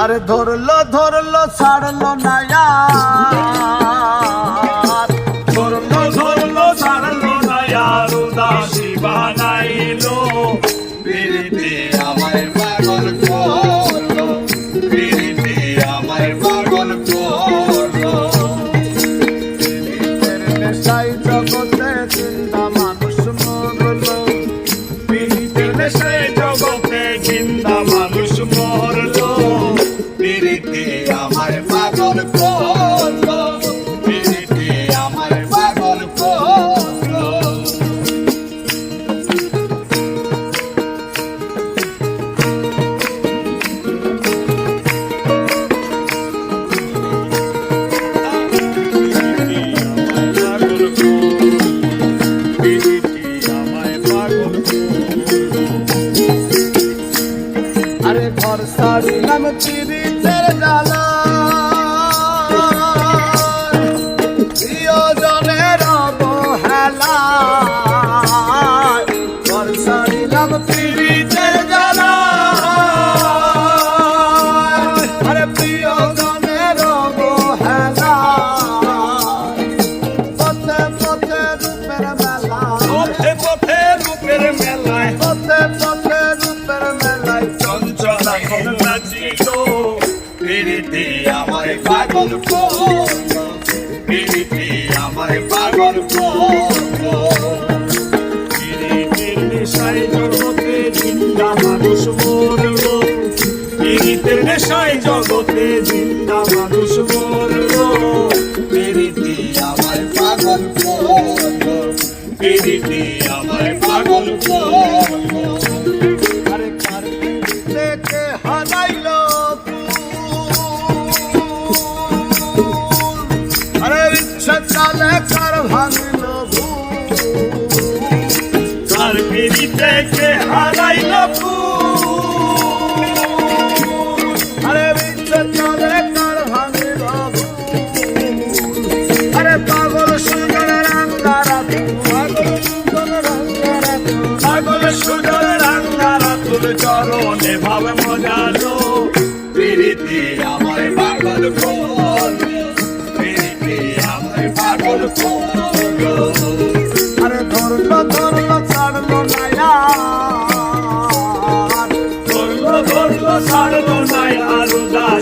আরে ধরলো ধরলো ছাড়লো না পাগল করল পিরিতি আমায় পাগল করল আমায় পাগল পিরিতি আমায় পাগল করল মানুষ মরল। পীড়িতের নেশায় জগতে জিন্দা মানুষ মরল। পিরিতি আমায় পাগল করল। পিরিতি আমায় পাগল তার পীড়িতে হারাইল আরে ইচ্ছা চালে কার ভাঙলো আরে পাগল সুন্দর রাঙ্গারা পাগল সুন্দর রাঙ্গারা পাগল সুন্দর রাঙ্গারা তোর চরণে, ভাব মজালো। প্রীতি আমায় পাগল করল